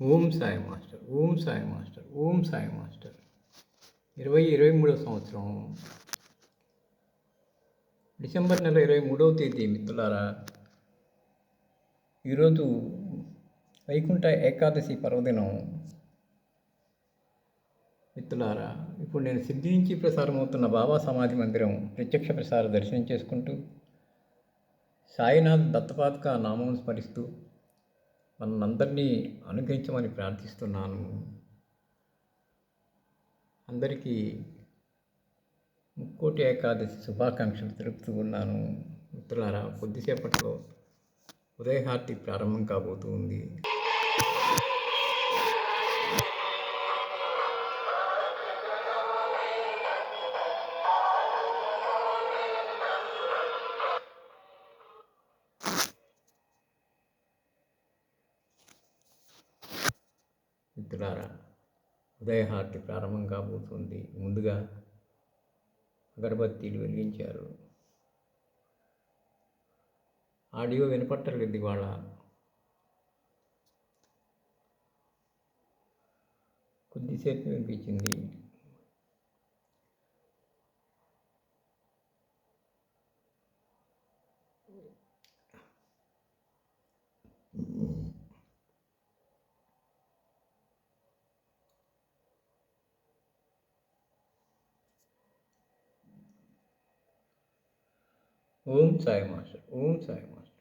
ఓం Sai master ఓం Sai master ఓం Sai master. ఇరవై ఇరవై మూడవ సంవత్సరం. డిసెంబర్ నెల ఇరవై మూడవ తేదీ మిత్రులారా ఈరోజు వైకుంఠ ఏకాదశి పర్వదినం. మిత్రులారా ఇప్పుడు నేను సిద్ధి నుంచి ప్రసారమవుతున్న బాబా సమాధి మందిరం ప్రత్యక్ష ప్రసార దర్శనం చేసుకుంటూ సాయినాథ్ దత్తపాత్క నామం స్మరిస్తూ మనందరినీ అనుగ్రహించమని ప్రార్థిస్తున్నాను. అందరికీ ముక్కోటి ఏకాదశి శుభాకాంక్షలు తెలుపుతూ ఉన్నాను. మిత్రులారా కొద్దిసేపట్లో ఉదయహార్తి ప్రారంభం కాబోతూ ఉంది. మిత్రులారా ఉదయహారతి ప్రారంభం కాబోతుంది. ముందుగా అగరబత్తీలు వెలిగించారు. ఆడియో వినపట్టలేదు ఇవాళ. కొద్దిసేపు వినిపించింది. ఓం సాయి మాస్టర్ ఓం సాయి మాస్టర్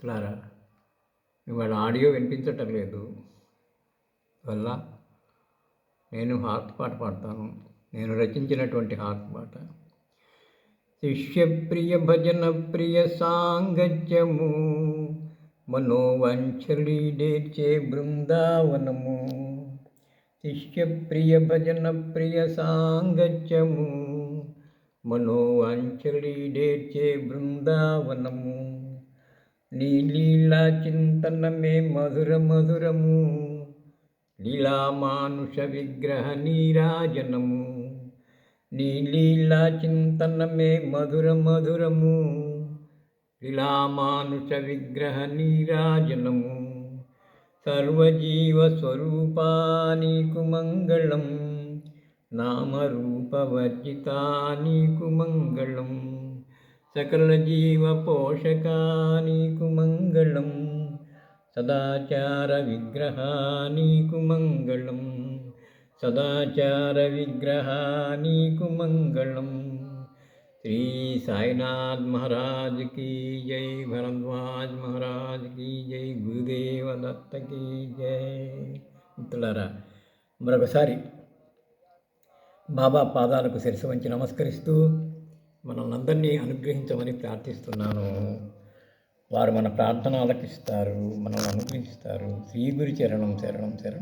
మిత్రులారా ఇవాళ ఆడియో వినిపించటం లేదు. వల్ల నేను హార్ట్ పాట పాడతాను. నేను రచించినటువంటి హార్ట్ పాట. శిష్యప్రియ భజన ప్రియ సాంగత్యము మనోవంచలీడేర్చే బృందావనము. శిష్యప్రియ భజన ప్రియ సాంగత్యము మనోవంచలీడేర్చే బృందావనము. నీ లీలా చింతనమే మధుర మధురము లీలా మానుష విగ్రహ నీరాజనము. నీ లీలా చింతనమే మధుర మధురము లీలా మానుష విగ్రహ నీరాజనము. సర్వజీవ స్వరూపా నీకు మంగళం నామరూపవర్జితా నీకు మంగళం. సకల జీవ పోషకా నీకు మంగళం సదాచార విగ్రహ నీకు మంగళం సదాచార విగ్రహ నీకు మంగళం శ్రీ సాయినాథ్ మహారాజ్ की జై భరద్వాజ్ మహారాజ్ की జై గురుదేవ దత్త की జై మిత్రులారా మరొకసారి బాబా పాదాలకు శిరసు వంచి నమస్కరిస్తూ మనందరినీ అనుగ్రహించమని ప్రార్థిస్తున్నాను. వారు మన ప్రార్థన ఆలకిస్తారు మనల్ని అనుగ్రహిస్తారు. శ్రీ గురి చరణం శరణం శరణం.